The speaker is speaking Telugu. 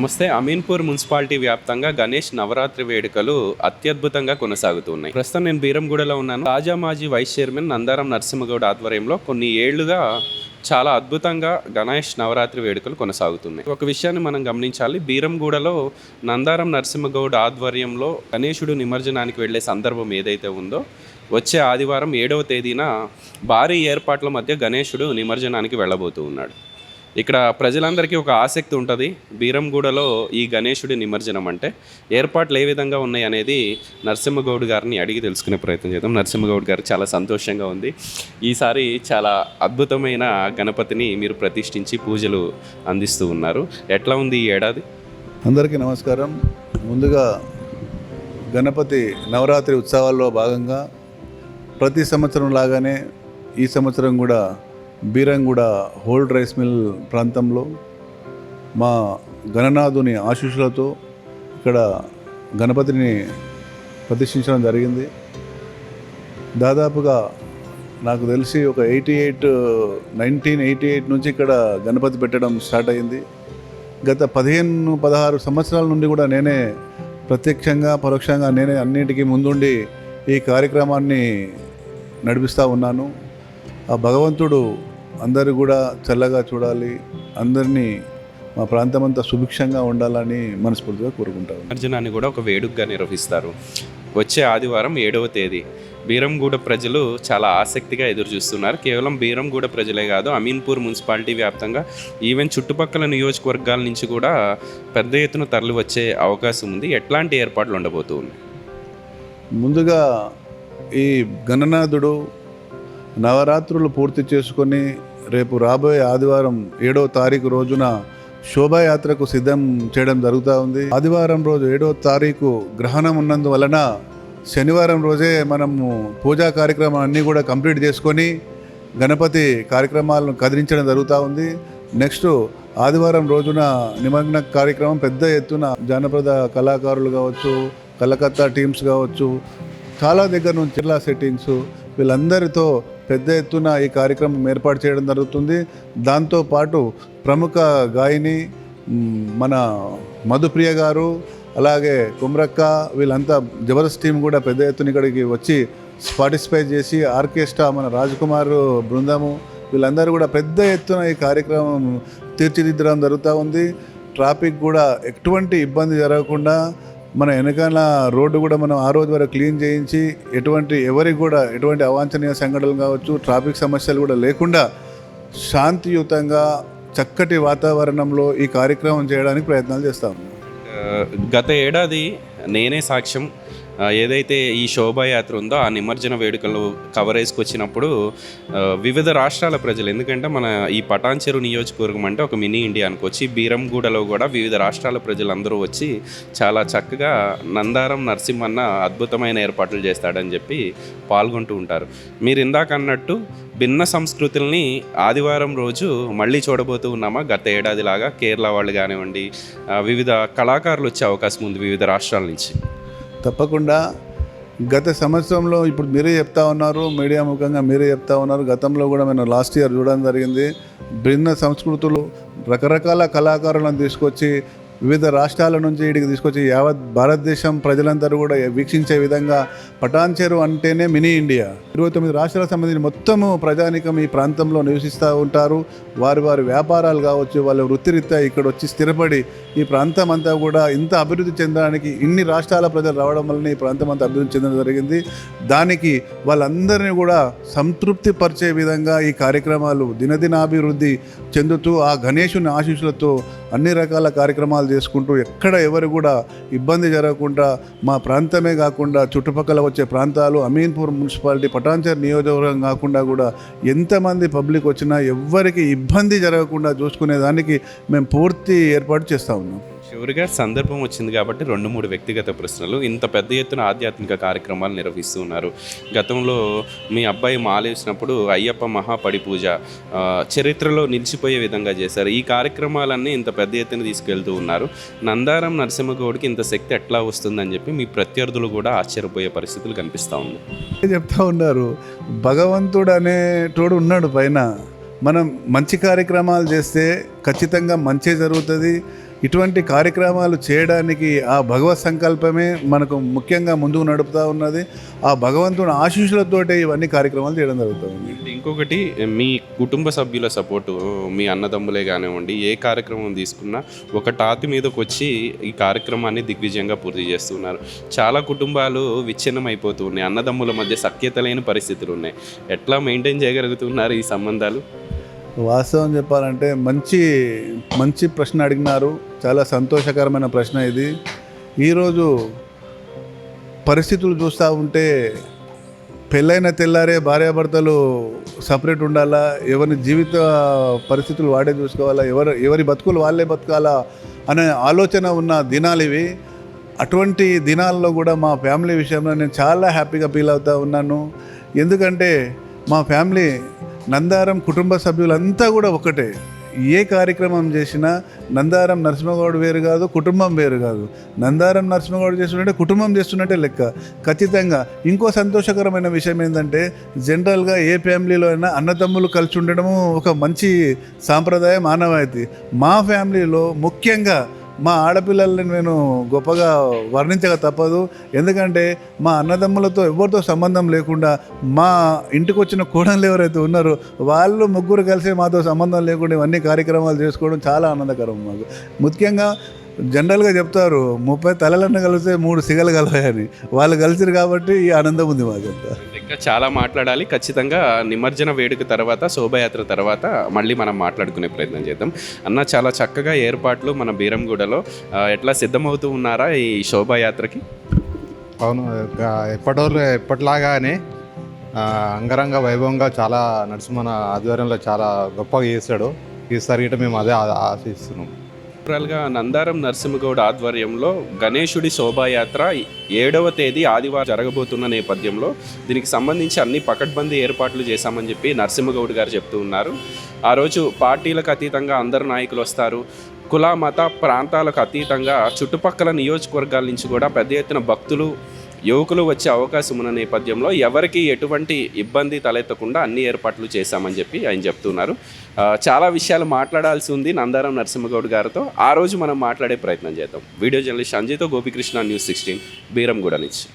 నమస్తే. అమీన్పూర్ మున్సిపాలిటీ వ్యాప్తంగా గణేష్ నవరాత్రి వేడుకలు అత్యద్భుతంగా కొనసాగుతున్నాయి ప్రస్తుతం నేను బీరంగూడలో ఉన్నాను. తాజా మాజీ వైస్ చైర్మన్ నందారం నరసింహగౌడ్ ఆధ్వర్యంలో కొన్ని ఏళ్ళుగా చాలా అద్భుతంగా గణేష్ నవరాత్రి వేడుకలు కొనసాగుతున్నాయి. ఒక విషయాన్ని మనం గమనించాలి. బీరంగూడలో నందారం నరసింహగౌడ్ ఆధ్వర్యంలో గణేశుడు నిమజ్జనానికి వెళ్ళే సందర్భం ఏదైతే ఉందో వచ్చే ఆదివారం ఏడవ తేదీన భారీ ఏర్పాట్ల మధ్య గణేశుడు నిమజ్జనానికి వెళ్ళబోతూ ఉన్నాడు. ఇక్కడ ప్రజలందరికీ ఒక ఆసక్తి ఉంటుంది. బీరంగూడలో ఈ గణేశుడి నిమజ్జనం అంటే ఏర్పాట్లు ఏ విధంగా ఉన్నాయి అనేది నరసింహగౌడ్ గారిని అడిగి తెలుసుకునే ప్రయత్నం చేద్దాం. నరసింహగౌడ్ గారు చాలా సంతోషంగా ఉంది. ఈసారి చాలా అద్భుతమైన గణపతిని మీరు ప్రతిష్ఠించి పూజలు అందిస్తూ ఉన్నారు. ఎట్లా ఉంది ఈ ఏడాది? అందరికీ నమస్కారం. ముందుగా గణపతి నవరాత్రి ఉత్సవాల్లో భాగంగా ప్రతి సంవత్సరం లాగానే ఈ సంవత్సరం కూడా బీరంగూడ హోల్డ్ రైస్ మిల్ ప్రాంతంలో మా గణనాథుని ఆశీస్సులతో ఇక్కడ గణపతిని ప్రతిష్ఠించడం జరిగింది. దాదాపుగా నాకు తెలిసి ఒక eighty eight nineteen eighty eight నుంచి ఇక్కడ గణపతి పెట్టడం స్టార్ట్ అయింది గత పదిహేను పదహారు సంవత్సరాల నుండి కూడా నేనే ప్రత్యక్షంగా పరోక్షంగా నేనే అన్నింటికీ ముందుండి ఈ కార్యక్రమాన్ని నడిపిస్తూ ఉన్నాను. ఆ భగవంతుడు అందరూ కూడా చల్లగా చూడాలి. అందరినీ మా ప్రాంతం అంతా సుభిక్షంగా ఉండాలని మనస్ఫూర్తిగా కోరుకుంటాను నిమజ్జనాన్ని కూడా ఒక వేడుకగా నిర్వహిస్తారు. వచ్చే ఆదివారం ఏడవ తేదీ. బీరంగూడ ప్రజలు చాలా ఆసక్తిగా ఎదురు చూస్తున్నారు కేవలం బీరంగూడ ప్రజలే కాదు అమీన్పూర్ మున్సిపాలిటీ వ్యాప్తంగా ఈవెన్ చుట్టుపక్కల నియోజకవర్గాల నుంచి కూడా పెద్ద ఎత్తున తరలి వచ్చే అవకాశం ఉంది. ఎట్లాంటి ఏర్పాట్లు ఉండబోతూ ఉన్నాయి? ముందుగా ఈ గణనాథుడు నవరాత్రులు పూర్తి చేసుకొని రేపు రాబోయే ఆదివారం ఏడో తారీఖు రోజున శోభాయాత్రకు సిద్ధం చేయడం జరుగుతూ ఉంది. ఆదివారం రోజు ఏడవ తారీఖు గ్రహణం ఉన్నందువలన శనివారం రోజే మనము పూజా కార్యక్రమాన్ని కూడా కంప్లీట్ చేసుకొని గణపతి కార్యక్రమాలను కదిలించడం జరుగుతూ ఉంది. నెక్స్ట్ ఆదివారం రోజున నిమగ్న కార్యక్రమం పెద్ద ఎత్తున జానపద కళాకారులు కావచ్చు కలకత్తా టీమ్స్ కావచ్చు చాలా దగ్గర నుంచి జిల్లా సెట్టింగ్స్ వీళ్ళందరితో పెద్ద ఎత్తున ఈ కార్యక్రమం ఏర్పాటు చేయడం జరుగుతుంది. దాంతోపాటు ప్రముఖ గాయని మన మధుప్రియ గారు అలాగే కుమ్రక్క వీళ్ళంతా జబర్దస్త్ టీం కూడా పెద్ద ఎత్తున ఇక్కడికి వచ్చి పార్టిసిపేట్ చేసి ఆర్కెస్ట్రా మన రాజ్కుమార్ బృందము వీళ్ళందరూ కూడా పెద్ద ఎత్తున ఈ కార్యక్రమం తీర్చిదిద్దడం జరుగుతూ ఉంది. ట్రాఫిక్ కూడా ఎటువంటి ఇబ్బంది జరగకుండా మన వెనకాల రోడ్డు కూడా మనం ఆ రోజు వరకు క్లీన్ చేయించి ఎటువంటి ఎవరికి కూడా ఎటువంటి అవాంఛనీయ సంఘటనలు కావచ్చు ట్రాఫిక్ సమస్యలు కూడా లేకుండా శాంతియుతంగా చక్కటి వాతావరణంలో ఈ కార్యక్రమం చేయడానికి ప్రయత్నాలు చేస్తాము గత ఏడాది నేనే సాక్ష్యం ఏదైతే ఈ శోభాయాత్ర ఉందో ఆ నిమజ్జన వేడుకలు కవరేజ్కి వచ్చినప్పుడు వివిధ రాష్ట్రాల ప్రజలు ఎందుకంటే మన ఈ పటాన్చెరు నియోజకవర్గం అంటే ఒక మినీ ఇండియా అనుకోవచ్చు బీరంగూడలో కూడా వివిధ రాష్ట్రాల ప్రజలందరూ వచ్చి చాలా చక్కగా నందారం నరసింహన్న అద్భుతమైన ఏర్పాట్లు చేస్తాడని చెప్పి పాల్గొంటూ ఉంటారు. మీరు ఇందాక అన్నట్టు భిన్న సంస్కృతుల్ని ఆదివారం రోజు మళ్ళీ చూడబోతూ ఉన్నామా? గత ఏడాదిలాగా కేరళ వాళ్ళు కానివ్వండి వివిధ కళాకారులు వచ్చే అవకాశం ఉంది వివిధ రాష్ట్రాల నుంచి. తప్పకుండా గత సంవత్సరంలో ఇప్పుడు మీరే చెప్తా ఉన్నారు మీడియా ముఖంగా మీరే చెప్తా ఉన్నారు. గతంలో కూడా మేము లాస్ట్ ఇయర్ చూడడం జరిగింది. భిన్న సంస్కృతులు రకరకాల కళాకారులను తీసుకొచ్చి వివిధ రాష్ట్రాల నుంచి ఇడికి తీసుకొచ్చి యావత్ భారతదేశం ప్రజలందరూ కూడా వీక్షించే విధంగా పటాన్చెరు అంటేనే మినీ ఇండియా. ఇరవై తొమ్మిది రాష్ట్రాలకు సంబంధించి మొత్తము ప్రజానికం ఈ ప్రాంతంలో నివసిస్తూ ఉంటారు. వారి వారి వ్యాపారాలు కావచ్చు వాళ్ళ వృత్తిరీత్యా ఇక్కడ వచ్చి స్థిరపడి ఈ ప్రాంతం అంతా కూడా ఇంత అభివృద్ధి చెందడానికి ఇన్ని రాష్ట్రాల ప్రజలు రావడం వలన ఈ ప్రాంతం అంతా అభివృద్ధి చెందడం జరిగింది. దానికి వాళ్ళందరినీ కూడా సంతృప్తి పరిచే విధంగా ఈ కార్యక్రమాలు దినదినాభివృద్ధి చెందుతూ ఆ గణేశుని ఆశీస్సులతో అన్ని రకాల కార్యక్రమాలు చేసుకుంటూ ఎక్కడ ఎవరు కూడా ఇబ్బంది జరగకుండా మా ప్రాంతమే కాకుండా చుట్టుపక్కల వచ్చే ప్రాంతాలు అమీన్పూర్ మున్సిపాలిటీ పటాన్చర్ నియోజకవర్గం కాకుండా కూడా ఎంతమంది పబ్లిక్ వచ్చినా ఎవ్వరికి ఇబ్బంది జరగకుండా చూసుకునే దానికి మేము పూర్తి ఏర్పాటు చేస్తూ ఉన్నాం. చివరిగా సందర్భం వచ్చింది కాబట్టి రెండు మూడు వ్యక్తిగత ప్రశ్నలు. ఇంత పెద్ద ఎత్తున ఆధ్యాత్మిక కార్యక్రమాలు నిర్వహిస్తూ ఉన్నారు గతంలో మీ అబ్బాయి మాలేసినప్పుడు అయ్యప్ప మహాపడి పూజ చరిత్రలో నిలిచిపోయే విధంగా చేశారు. ఈ కార్యక్రమాలన్నీ ఇంత పెద్ద ఎత్తున తీసుకెళ్తూ ఉన్నారు. నందారం నరసింహగౌడ్కి ఇంత శక్తి ఎట్లా వస్తుందని చెప్పి మీ ప్రత్యర్థులు కూడా ఆశ్చర్యపోయే పరిస్థితులు కనిపిస్తూ ఉంది. చెప్తా ఉన్నారు? భగవంతుడు అనేటోడు ఉన్నాడు పైన. మనం మంచి కార్యక్రమాలు చేస్తే ఖచ్చితంగా మంచి జరుగుతుంది. ఇటువంటి కార్యక్రమాలు చేయడానికి ఆ భగవత్ సంకల్పమే మనకు ముఖ్యంగా ముందుకు నడుపుతూ ఉన్నది. ఆ భగవంతుని ఆశీస్సులతోటే ఇవన్నీ కార్యక్రమాలు చేయడం జరుగుతుంది. ఇంకొకటి మీ కుటుంబ సభ్యుల సపోర్టు మీ అన్నదమ్ములే కానివ్వండి ఏ కార్యక్రమం తీసుకున్నా ఒక టాతి మీదకి వచ్చి ఈ కార్యక్రమాన్ని దిగ్విజయంగా పూర్తి చేస్తున్నారు. చాలా కుటుంబాలు విచ్ఛిన్నం అయిపోతూ ఉన్నాయి. అన్నదమ్ముల మధ్య సఖ్యత లేని పరిస్థితులు ఉన్నాయి. ఎట్లా మెయింటైన్ చేయగలుగుతున్నారు ఈ సంబంధాలు? వాస్తవం చెప్పాలంటే మంచి మంచి ప్రశ్న అడిగినారు. చాలా సంతోషకరమైన ప్రశ్న ఇది. ఈరోజు పరిస్థితులు చూస్తూ ఉంటే పెళ్ళైన తెల్లారే భార్యాభర్తలు సపరేట్ ఉండాలా? ఎవరి జీవిత పరిస్థితులు వాడే చూసుకోవాలా? ఎవరు ఎవరి బతుకులు వాళ్ళే బతకాలా? అనే ఆలోచన ఉన్న దినాలు ఇవి. అటువంటి దినాల్లో కూడా మా ఫ్యామిలీ విషయంలో నేను చాలా హ్యాపీగా ఫీల్ అవుతూ ఉన్నాను. ఎందుకంటే మా ఫ్యామిలీ నందారం కుటుంబ సభ్యులంతా కూడా ఒకటే. ఏ కార్యక్రమం చేసినా నందారం నరసింహగౌడ్ వేరు కాదు కుటుంబం వేరు కాదు. నందారం నరసింహగౌడ్ చేస్తున్నట్టే కుటుంబం చేస్తున్నట్టే లెక్క. ఖచ్చితంగా ఇంకో సంతోషకరమైన విషయం ఏంటంటే జనరల్గా ఏ ఫ్యామిలీలో అయినా అన్నదమ్ములు కలిసి ఉండడము ఒక మంచి సాంప్రదాయం ఆనవాయితీ. మా ఫ్యామిలీలో ముఖ్యంగా మా ఆడపిల్లల్ని నేను గొప్పగా వర్ణించక తప్పదు. ఎందుకంటే మా అన్నదమ్ములతో ఎవరితో సంబంధం లేకుండా మా ఇంటికి వచ్చిన కోడళ్ళు ఎవరైతే ఉన్నారో వాళ్ళు ముగ్గురు కలిసి మాతో సంబంధం లేకుండా ఇవన్నీ కార్యక్రమాలు చేసుకోవడం చాలా ఆనందకరం మాకు. ముఖ్యంగా జనరల్గా చెప్తారు ముప్పై తలలన్న కలిస్తే మూడు సిగలు కలవాయని. వాళ్ళు కలిసిరు కాబట్టి ఈ ఆనందం ఉంది మాకంతా ఇంకా చాలా మాట్లాడాలి. ఖచ్చితంగా నిమజ్జన వేడుక తర్వాత శోభయాత్ర తర్వాత మళ్ళీ మనం మాట్లాడుకునే ప్రయత్నం చేద్దాం. అన్న చాలా చక్కగా ఏర్పాట్లు మన బీరంగూడలో. ఎట్లా సిద్ధమవుతూ ఉన్నారా ఈ శోభాయాత్రకి? అవును ఇక ఎప్పటి ఎప్పటిలాగానే అంగరంగ వైభవంగా చాలా నరసింహన ఆధ్వర్యంలో చాలా గొప్పగా చేశాడు. ఈసారి గిట్ట మేము అదే ఆశిస్తున్నాం. ఏప్రిల్గా నందారం నరసింహగౌడ్ ఆధ్వర్యంలో గణేశుడి శోభాయాత్ర ఏడవ తేదీ ఆదివారం జరగబోతున్న నేపథ్యంలో దీనికి సంబంధించి అన్ని పకడ్బందీ ఏర్పాట్లు చేశామని చెప్పి నరసింహగౌడ్ గారు చెప్తూ ఉన్నారు. ఆ రోజు పార్టీలకు అతీతంగా అందరు నాయకులు వస్తారు. కుల మత ప్రాంతాలకు అతీతంగా చుట్టుపక్కల నియోజకవర్గాల నుంచి కూడా పెద్ద ఎత్తున భక్తులు యువకులు వచ్చే అవకాశం ఉన్న నేపథ్యంలో ఎవరికి ఎటువంటి ఇబ్బంది తలెత్తకుండా అన్ని ఏర్పాట్లు చేశామని చెప్పి ఆయన చెప్తున్నారు. చాలా విషయాలు మాట్లాడాల్సి ఉంది నందారం నరసింహగౌడ్ గారితో. ఆ రోజు మనం మాట్లాడే ప్రయత్నం చేద్దాం. వీడియో జర్నలిస్ట్ సంజయ్తో గోపికృష్ణ న్యూస్ సిక్స్టీన్ బీరంగూడ నుంచి.